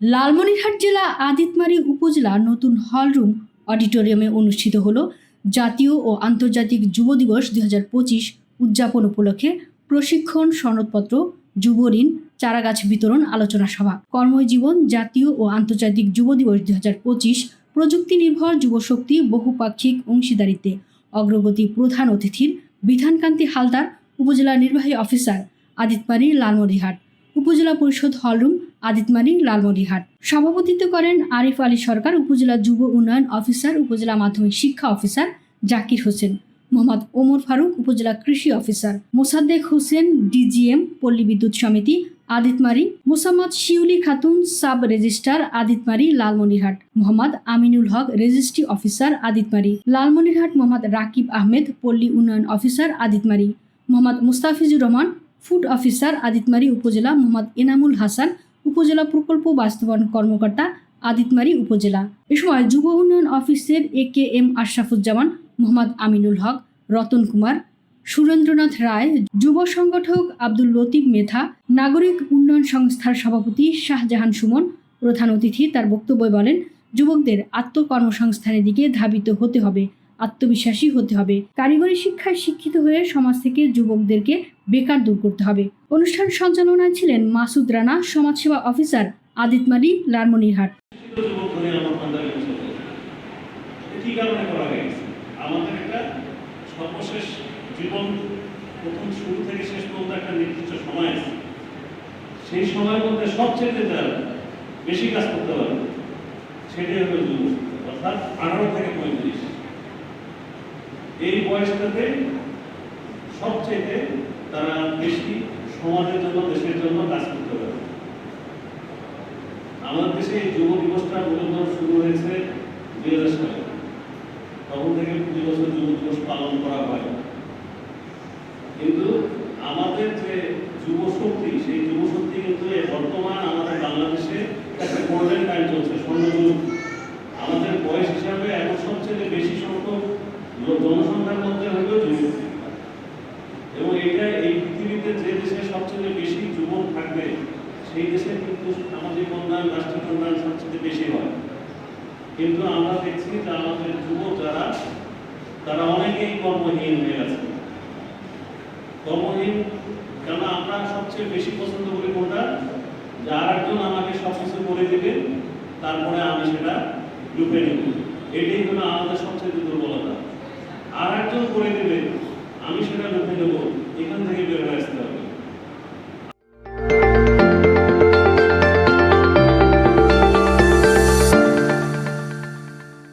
লালমনিরহাট জেলা আদিতমারি উপজেলা নতুন হলরুম অডিটোরিয়ামে অনুষ্ঠিত হলো জাতীয় ও আন্তর্জাতিক যুব দিবস দু হাজার পঁচিশ উদযাপন উপলক্ষে প্রশিক্ষণ সনদপত্র, যুব ঋণ, চারাগাছ বিতরণ, আলোচনা সভা। কর্মজীবন, জাতীয় ও আন্তর্জাতিক যুব দিবস দু হাজার পঁচিশ প্রযুক্তি নির্ভর যুবশক্তি বহুপাক্ষিক অংশীদারিত্বে। অগ্রগতি প্রধান অতিথির বিধানকান্তি হালদার, উপজেলা নির্বাহী অফিসার, আদিতমারি, লালমনিরহাট। উপজেলা পরিষদ হলরুম আদিতমারি লালমনিরহাট। সভাপতিত্ব করেন আরিফ আলী সরকার, উপজেলা যুব উন্নয়ন অফিসার, উপজেলা মাধ্যমিক শিক্ষা অফিসার জাকির হোসেন, মোহাম্মদ ওমর ফারুক, উপজেলা কৃষি officer, Mosaddek Hossain, DGM, Palli Bidyut Samity Aditmari Mosammat Shiuli Khatun, sub registrar Aditmari Lalmonirhat, Mohammad Aminul Haque, registry officer Aditmari Lalmonirhat, Mohammad Rakib Ahmed, পল্লী উন্নয়ন officer Aditmari Mohammad Mustafizur Rahman food officer Aditmari upazila Mohammad Enamul Hasan, উপজেলা প্রকল্প বাস্তবায়ন কর্মকর্তা আদিতমারি উপজেলা। এ সময় যুব উন্নয়ন অফিসের A K M Ashrafuzzaman, Mohammad Aminul Haque, Ratan Kumar, Surendranath Roy, যুব সংগঠক আব্দুল লতিফ মেধা, নাগরিক উন্নয়ন সংস্থার সভাপতি শাহজাহান সুমন, প্রধান অতিথি তার বক্তব্যে বলেন, যুবকদের আত্মকর্মসংস্থানের দিকে ধাবিত হতে হবে। আত্মবিশ্বাসী হতে হবে। কারিগরি শিক্ষায় শিক্ষিত হয়ে সমাজ থেকে যুবকদেরকে বেকার দূর করতে হবে। অনুষ্ঠান সঞ্চালনায় ছিলেন মাসুদ রানা, সমাজসেবা অফিসার লালমনিরহাট কারণে করা হয়েছে। আমাদের সর্বশেষ জীবন, প্রথম শুরু থেকে শেষ পর্যন্ত একটা নির্দিষ্ট সময় আছে। সেই সময়ের মধ্যে সবচেয়ে যারা বেশি কাজ করতে পারবে সেটাই হলো অর্থাৎ আঠারো থেকে পঁয়ত্রিশ। এই বয়সটাতে সবচেয়ে তারা বেশি সমাজের জন্য, দেশের জন্য কাজ করতে পারে। আমাদের দেশে এই যুব দিবসটা মূলত শুরু হয়েছে দুই হাজার সালে তখন থেকে প্রতি বছর যুব দিবস পালন করা হয়। কিন্তু আমাদের যে যুব শক্তি, সেই যুব শক্তি কিন্তু বর্তমান আমাদের বাংলাদেশে একটা গোল্ডেন টাইম চলছে, স্বর্ণযুগ। আমাদের বয়স হিসাবে এখন সবচেয়ে বেশি সংখ্যক জনসংখ্যার মধ্যে হলো যুবক এবং এটা এই পৃথিবীতে যে দেশে সবচেয়ে বেশি যুবক থাকবে, সেই দেশে কিন্তু সামাজিক উন্নয়ন, রাষ্ট্রীয় উন্নয়ন সবচেয়ে বেশি হয়। কিন্তু আমরা দেখছি যে আমাদের যুবক যারা, তারা অনেকেই কর্মহীন হয়ে গেছে কর্মহীন কেন আমরা সবচেয়ে বেশি পছন্দ করি কোনটা? যে আর একজন আমাকে সব কিছু করে দেবে, তারপরে আমি সেটা লুপে নেব। এটাই হলো আমাদের সবচেয়ে দুর্বলতা। আর একজন করে দেবে।